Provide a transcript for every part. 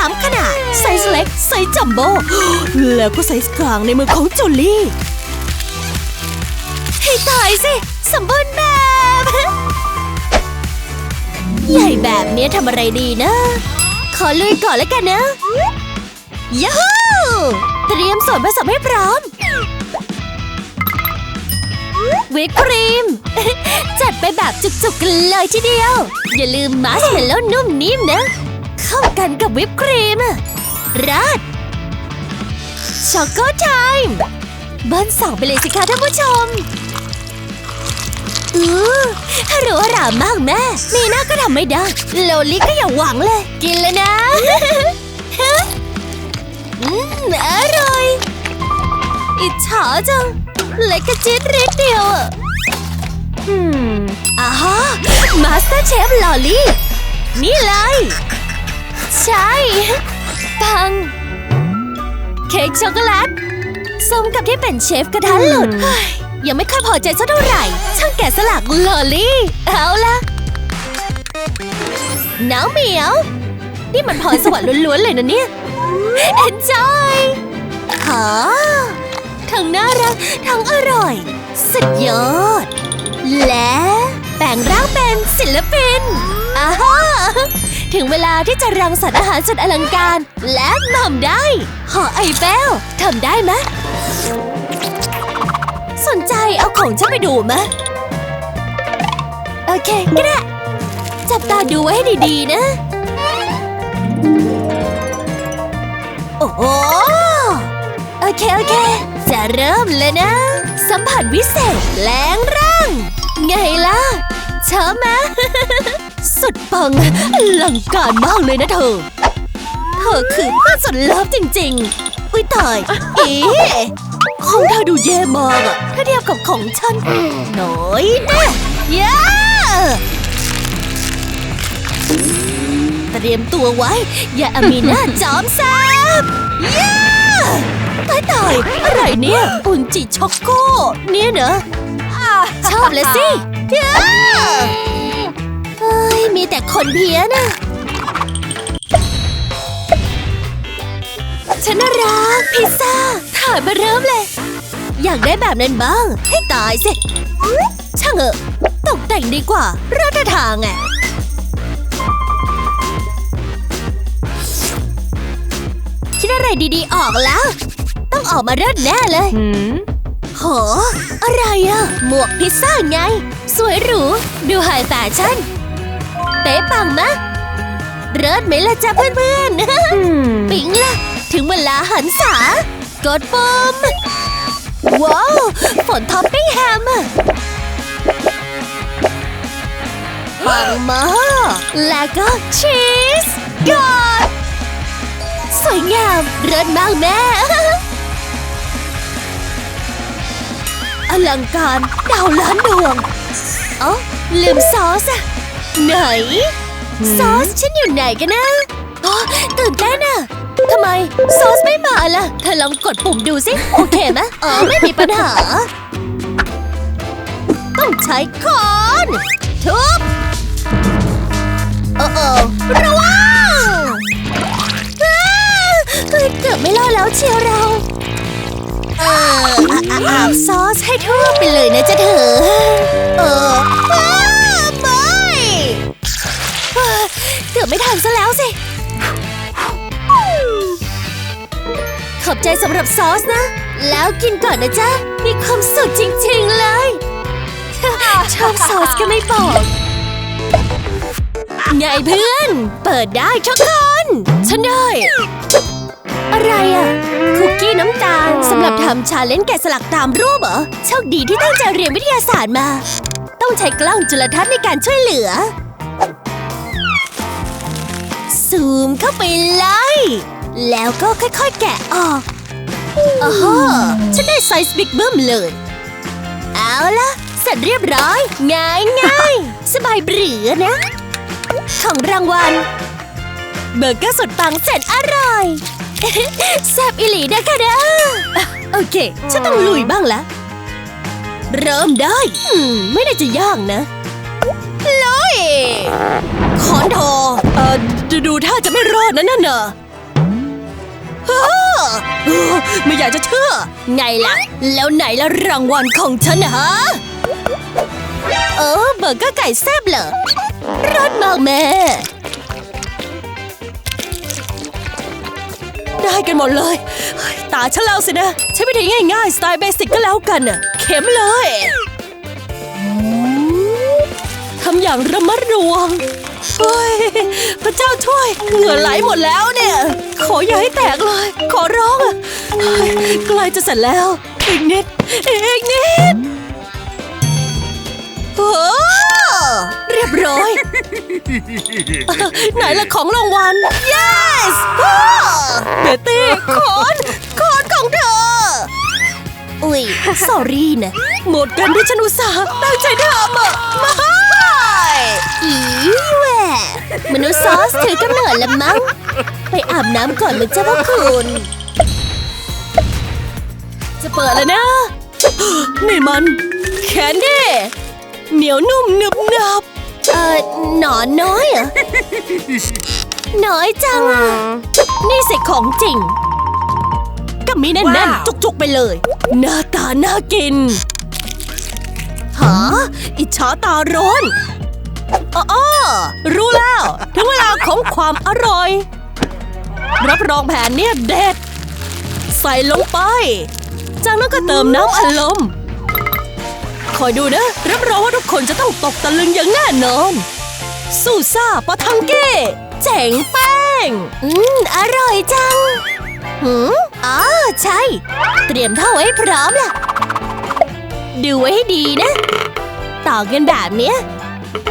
3 ขนาด ไซส์เล็ก ไซส์จัมโบ้แล้วก็ไซส์กลางในมือของจูลี่ให้ตายสิ สมบูรณ์แบบ ใหญ่แบบนี้ทำอะไรดีนะ ขอลุยก่อนแล้วกันนะยูฮูเตรียมส่วนผสมให้พร้อม วิปครีม จัดไปแบบจุกๆกันเลยทีเดียว อย่าลืมมาร์ชเมลโล่นุ่มนิ่มนะ เข้ากันกับวิปครีมอะราดช็อกโกไทม์เบิ้ลสองไปเลยสิคะท่านผู้ชมอือถ้ารู้ว่าหรามากแม่ มีหน้าก็ทำไม่ได้ โลลิก็อย่าหวังเลย กินเลยนะอืมอร่อย อิจฉาจัง เล็กกระจิตริดเดียวอะอืมอ่าฮะมาสเตอร์เชฟลอลี่ นี่เลย ใช่ ปัง เค้กช็อกโกแลตสมกับที่เป็นเชฟกระทะหลุดเฮ้ยยังไม่ค่อยพอใจสักเท่าไหร่ ช่างแกะสลักลอลี่ เอาละน้าวเหมียว นี่มันพรสวรรค์ล้วนๆเลยนะเนี่ย enjoy หาทั้งน่ารัก ทั้งอร่อย สุดยอด และแปลงร่างเป็นศิลปินอาฮา ถึงเวลาที่จะรังสรรค์อาหารสุดอลังการ และทำได้หอไอเฟลทำได้ไหมสนใจเอาของฉันไปดูมะโอเคก็ได้จับตาดูไว้ให้ดีๆนะ โอ้โหโอเค โอเค จะเริ่มเลยนะ สัมผัสวิเศษแรงร่าง ไงล่ะชอบไหม สุดปังอลังการมากเลยนะเธอ เธอคือเพื่อนสุดเลิฟจริง ๆ อุ้ยตายอีของเธอดูแย่มากอะถ้าเทียบกับของฉัน น้อยน่ย่าเตรียมตัวไว้ อย่าอามีน่าจอมแซบย่าตายตายอะไรเนี่ยอุนจิช็อกโก้ เนี่ยเนอะชอบเลยสิย่าเฮ้ มีแต่คนเพี้ยนอะฉันน่ารักพิซซ่าถ่ายมาเริ่มเลย อยากได้แบบนั้นบ้าง ให้ตายสิ ช่างเถอะตกแต่งดีกว่าราดทางไงคิดอะไรดีๆออกแล้ว ต้องออกมาเลิศแน่เลยหืมโห อะไรอะหมวกพิซซ่าไง สวยหรู ดูไฮแฟชั่นเป๊ะปังมะเลิศไหมล่ะจ๊ะเพื่อนๆอืมปิ๊งล่ะ ถึงเวลาหันษากดปุ่มว้าวฝนท็อปปิ้งแฮมอะปังมากแล้วก็ชีสกอดสวยงามเริศมากแม่อลังการดาวล้านดวง เอ๋อลืมซอสอะ ไหน ซอสฉันอยู่ไหนกันนะอ๋อตื่นเต้นอะทำไม ซอสไม่มาล่ะ เธอลองกดปุ่มดูสิ โอเคไหมอ๋อ ไม่มีปัญหา ต้องใช้ค้อนทุบโอ้โอ้ระวังอ้าเฮ้ยเกือบไม่รอดแล้วเชียวเรา เอออะอะอาบซอสให้ทั่วไปเลยนะจ๊ะเธอ เออ กือบไม่ทันซะแล้วสิ ขอบใจสำหรับซอสนะ แล้วกินก่อนนะจ๊ะ มีความสุขจริง ๆ เลย ชอบซอสก็ไม่บอก ไงเพื่อน เปิดได้ทุกคน ฉันได้ อะไรอะคุกกี้น้ำตาลสำหรับทำชาเลนจ์แกะสลักตามรูปเหรอ โชคดีที่ตั้งใจเรียนวิทยาศาสตร์มา ต้องใช้กล้องจุลทรรศน์ในการช่วยเหลือ ซูมเข้าไปเลย แล้วก็ค่อยๆแกะออกโอ้โหฉันได้ไซส์บิ๊กเบิ้มเลย เอาละเสร็จเรียบร้อย ง่ายง่ายๆสบายเบื่อนะ ของรางวัล เบอร์เกอร์สุดปังแสนอร่อยแซ่บอิหลีนะคะเด้อโอเค ฉันต้องลุยบ้างละ เริ่มได้ ไม่น่าจะยากนะ ลุยขอนทอเอ่อดูดูท่าจะไม่รอดนะนั่นน่ะเออไม่อยากจะเชื่อ ไงล่ะ แล้วไหนละรางวัลของฉันนะฮะ เออเบอร์เกอร์ไก่แซ่บเหรอรสมากแม่ ได้กันหมดเลยเฮ้ยตาฉันแล้วสินะ ใช้วิธีง่ายๆ สไตล์เบสิกก็แล้วกันน่ะเข็มเลยทำอย่างระมัดระวังเฮ้ยพระเจ้าช่วย เหงื่อไหลหมดแล้วเนี่ย ขออย่าให้แตกเลย ขอร้องอะใกล้จะเสร็จแล้ว อีกนิด อีกนิดโอ้เรียบร้อย ไหนละของรางวัล yes เบตตี้คอนคอนของเธอ อุ้ย sorry นะ หมดกันที่ฉันอุตส่าห์ตั้งใจทำอะม่ อีแหวะมนุษย์ซอสถือกำเนิดละมั้ง ไปอาบน้ำก่อนมันจะพ่อคุณ จะเปิดแล้วนะ นี่มัน แคนดี้เหนียวนุ่มหนึบหนับ เออหนอนน้อยเหรอะน้อยจังอะ นี่สิของจริงก็มีแน่นว้าวๆจุกๆไปเลย หน้าตาน่ากิน หาอิจฉาตาร้อนอ๋อรู้แล้ว ถึงเวลาของความอร่อย รับรองแผนเนี่ยเด็ด ใส่ลงไป จากนั้นก็เติมน้ำอัดลมคอยดูนะ รับรองว่าทุกคนจะต้องตกตะลึงอย่างแน่นอนซูซ่าปะทังเก้ เจ๋งแป้ง อืม อร่อยจัง หืมอ๋อใช่ เตรียมเท่าไว้พร้อมล่ะ ดูไว้ให้ดีนะ ต่อกันแบบเนี้ย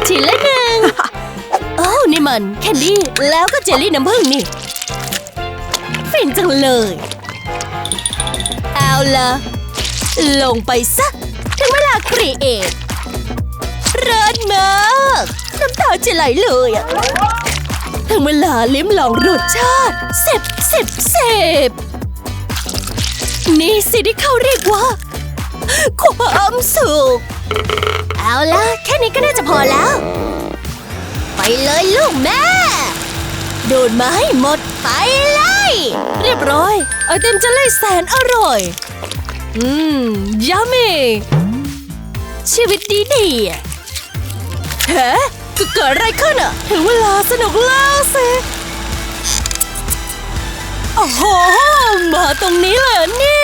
ชิ้นละหนึ่งโอ้าวนี่มันแคนดี้แล้วก็เจลลี่น้ำผึ้งนี่ ฟินจังเลย เอาละลงไปซะ ถึงเวลาครีเอทเริศมากน้ำตาจะไหลเลยอะถึงเวลาลิ้มลองรสชาติสิบสิบสิบนี่สิที่เขาเรียกว่าความสุข เอาละแค่นี้ก็น่าจะพอแล้ว ไปเลยลูกแม่ โดนมาให้หมดไปเลย เรียบร้อยไอเต็มจะเล่แสนอร่อย อืมยามีชีวิตดีดีๆอะเฮ้ก็เกิดอะไรขึ้นอะถึงเวลาสนุกแล้วสิโอ้โห มาตรงนี้เลยเนี่ย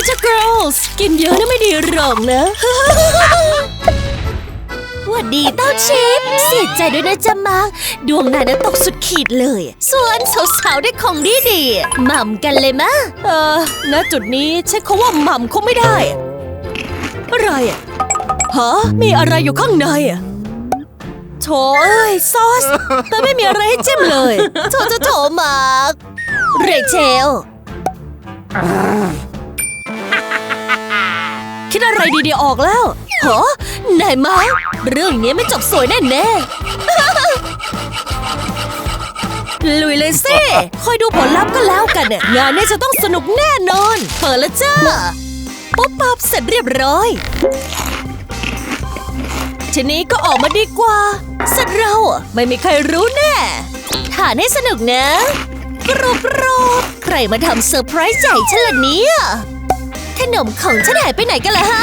sorry นะจ๊ะ girls กินเยอะนะไม่ดีหรอกนะ หวัดดีเต้าชิปเสียใจด้วยนะจ๊ะมาร์คดวงนายนั้นตกสุดขีดเลย ส่วนสาวๆได้ของดีดีๆหม่ำกันเลยมะ เออณจุดนี้ใช้คำว่าหม่ำคงไม่ได้ อะไรอะฮะมีอะไรอยู่ข้างในอะโถเอ้ย ซอส แต่ไม่มีอะไรให้จิ้มเลยโถโถโถมาร์คเรเชล ดอะไรดีๆออกแล้วเหรอนายมาร์คเรื่องนี้ไม่จบสวยแน่ๆลุยเลยสิคอยดูผลลัพธ์ก็แล้วกันเนี่ยงานนี้จะต้องสนุกแน่นอน เปิดแล้วจ้าปุ๊บปั๊บเสร็จเรียบร้อย ทีนี้ก็ออกมาดีกว่า เสร็จเราอะไม่มีใครรู้แน่ทานให้สนุกนะกรอบกรอบๆใครมาทำเซอร์ไพรส์ใหญ่ฉันล่ะเนี่ย ขนมของฉันหายไปไหนกันล่ะฮะ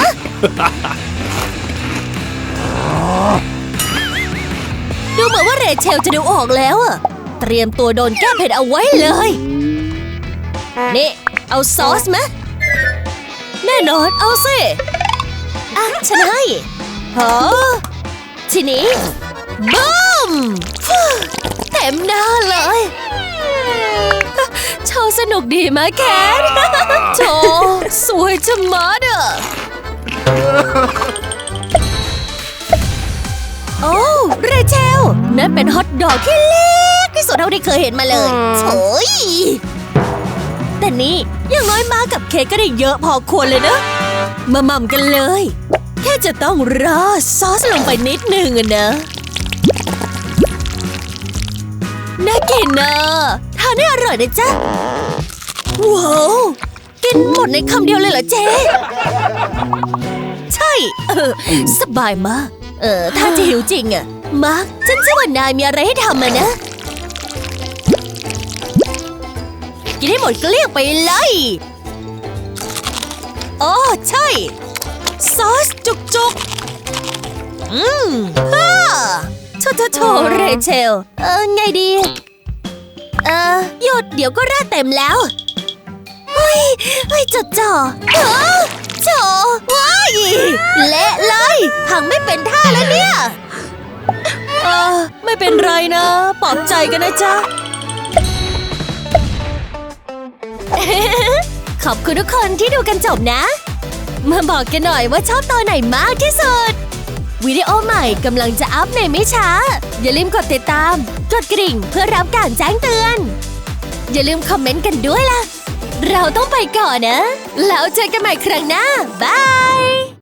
ดูเหมือนว่าเรเชลจะดูออกแล้วอะเตรียมตัวโดนแก้เผ็ดเอาไว้เลย นี่ เอาซอสไหมแน่นอน เอาสิอะฉันให้ฮะทีนี้บูมฟู่เต็มหน้าเลย โชว์สนุกดีไหมแคทโชว์สวยจะมัดอะโอ้เรเชลนั่นเป็นฮอทดอกที่เล็กที่สุดเท่าที่เคยเห็นมาเลยโถยแต่นี่อย่างน้อยมากับเค้กก็ได้เยอะพอควรเลยนะ มาหม่ำกันเลย แค่จะต้องราดซอสลงไปนิดนึงอะนะน่ากินนะทานได้อร่อยนะจ๊ะ ว้าว กินหมดในคำเดียวเลยเหรอเจ๊ใช่ เออ สบายมาก เออ ถ้าจะหิวจริงอะมาร์คฉันเชื่อว่านายมีอะไรให้ทำอะนะ กินให้หมดเกลี้ยงไปเลยโอ้ใช่ ซอสจุกจุกอืมฮ่าโถโถโถเรเชล เออ ไงดี เออหยุดเดี๋ยวก็ราดเต็มแล้วเฮ้ยเฮ้ยจดจ่อเออโจว้ายเละเลยพังไม่เป็นท่าแล้วเนี่ยเออไม่เป็นไรนะปลอบใจกันนะจ๊ะ ขอบคุณทุกคนที่ดูกันจบนะ มาบอกกันหน่อยว่าชอบตอนไหนมากที่สุด วิดีโอใหม่กำลังจะอัพในไม่ช้า อย่าลืมกดติดตาม กดกริ่งเพื่อรับการแจ้งเตือน อย่าลืมคอมเมนต์กันด้วยล่ะ เราต้องไปก่อนนะ แล้วเจอกันใหม่ครั้งหน้า บาย